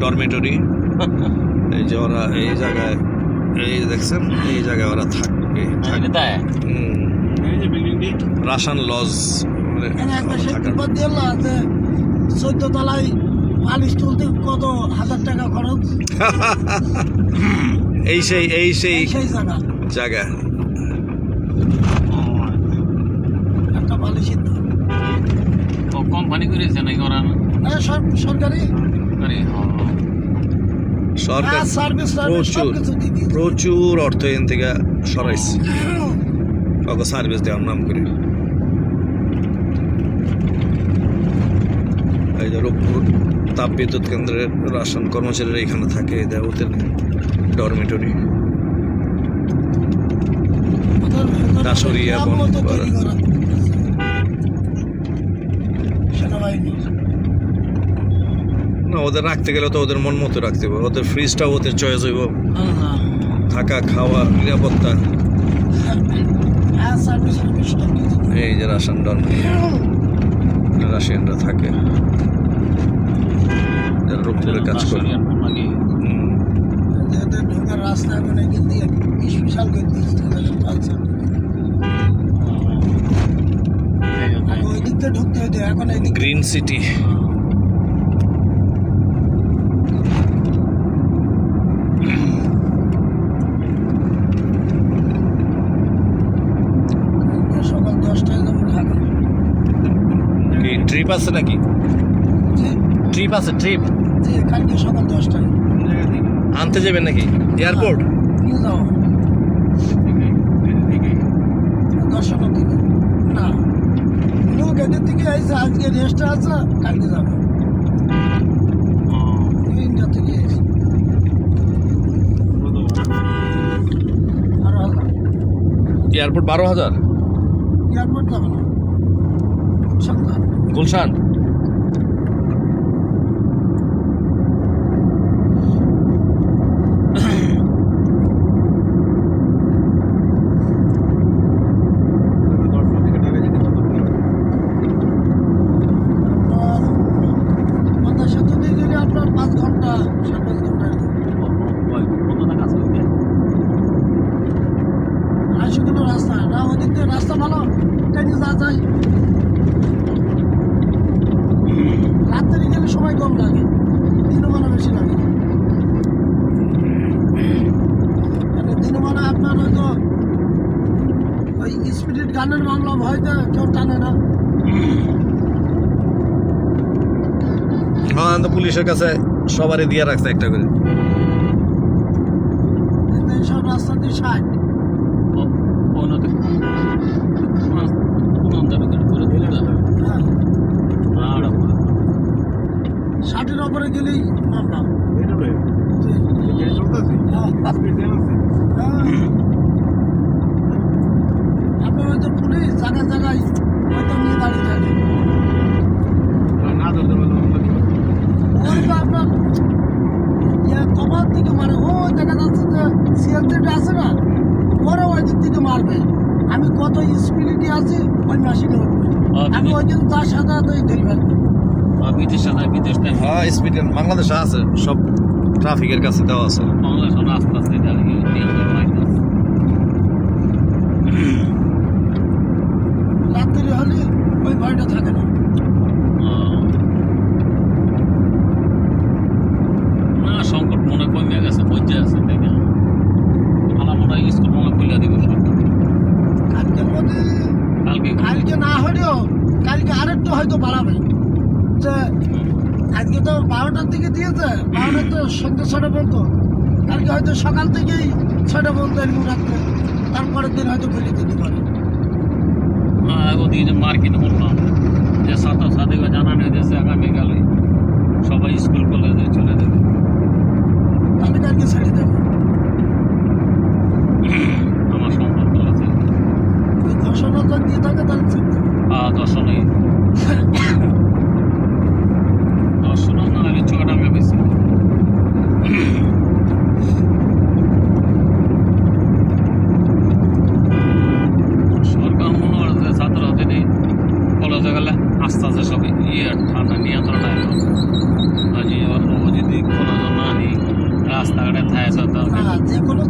Dormitory এই যে ওরা এই জায়গায় এই দেখছেন? এই জায়গায় ওরা থাকবে রাশান লজ চোদ্দ তলায় পালিশ তুলতে কত হাজার টাকা খরচ? এই সেই এই সেই জায়গা। জায়গা। একটা পালিশের দাম। কোম্পানি করেছে নাকি ওরা? সর- সরকারি। আরে সরকার সব প্রচুর অর্থ এখান থেকে সরাইছে। কাউকে সার্ভিস দেওয়ার নাম করে। এই যে রূপপুর তাপ বিদ্যুৎ কেন্দ্রের রাশন কর্মচারীরা এখানে থাকে দেয় ওদের ডরমেটরি দাসরিয়া বন। সেনাবাহিনী। না ওদের রাখতে গেলে তো ওদের মন মতো রাখতে হবে। ওদের ফ্রিজটাও ওদের চয়েস হইব। থাকা খাওয়া নিরাপত্তা। হ্যাঁ। এই যে রাসায়ন ডরমেটরি রাশিয়ানরা থাকে। যারা রূপপুরে কাজ করে। এদিক দিয়ে স্পেশাল গেট দিয়েছে এদের কালচার ওই দিক দিয়ে ঢুকতে হইতো এখন এই দিক গ্রিন সিটি সকাল দশটায় যাব ঢাকা কি ট্রিপ আছে নাকি? ট্রিপ আছে ট্রিপ কালকে সকাল দশটায়। আনতে যাবেন নাকি? এয়ারপোর্ট দর্শনের দিকে। না। নিউ গেটের দিকে আইসে আজকে রেস্ট আছে কালকে যাব। ইন্ডিয়া থেকে এসে। এয়ারপোর্ট বারো হাজার? এয়ারপোর্ট যাবে না। গুলশান আপনার পদ্মা সেতু দিয়ে গেলে আপনার পাঁচ ঘণ্টা সাড়ে পাঁচ ঘণ্টা এরকম। আড়াইশো কিলো রাস্তা না ওদিক দিয়ে রাস্তা ভালো ট্রেনে যা যায় রাত্রে গেলে সময় কম লাগে দিনও মানে বেশি লাগে মানে দিনও মানে আপনার হয়তো স্পিরিট গানের মামলা ভয়তে কেউ টানে না। হ্যাঁ তো পুলিশের কাছে সবারই দিয়ে রাখছে একটা করে। কিন্তু এইসব রাস্তা দিয়ে ষাট হ্যাঁ। ষাটের ওপরে গেলেই মামলা। হ্যাঁ। হ্যাঁ। আপনার হয়তো পুলিশ জায়গায় জায়গায় হয়তো নিয়ে দাঁড়িয়ে থাকে ওই তো আপনার ইয়ে কমার দিকে মারে ও দেখা যাচ্ছে যে সিএলটিটা আছে না ওরা ওই দিক থেকে মারবে। আমি কত আছি ওই মেশিনে উঠবে। আমি ওই জন্য তার সাথে সাথে ধরে ফেলব বিদেশ বিদেশ হ্যাঁ স্পিড বাংলাদেশে আছে সব ট্রাফিকের কাছে দেওয়া আছে। বাংলাদেশ হলেও কালকে আরেকটু হয়তো বাড়াবে। যে আজকে তো বারোটার দিকে দিয়েছে বারোটার তো সন্ধ্যে ছটা পর্যন্ত। কালকে হয়তো সকাল থেকেই ছটা পর্যন্ত এরকম রাখবে তারপরের দিন হয়তো খুলে দিতে পারে। ওদিকে যে মার্কেট বললাম যে সাতাশ সাদিকে জানানো হয়েছে আগামীকালে সবাই স্কুল কলেজে চলে যাবে। আমি কালকে ছেড়ে দেবো। আমার সম্পর্ক আছে ঘোষণা দিয়ে থাকে তাহলে দর্শনে দর্শন নাহলে চুয়াডাঙ্গা বেশি সরকার মনে হয় যে ছাত্রছাত্রী কলেজে গেলে আস্তে আস্তে সব ইয়ে ঠান্ডা নিয়ন্ত্রণ আসলো যদি কলেজ না রাস্তাঘাটে থাকে হ্যাঁ, যে কোনো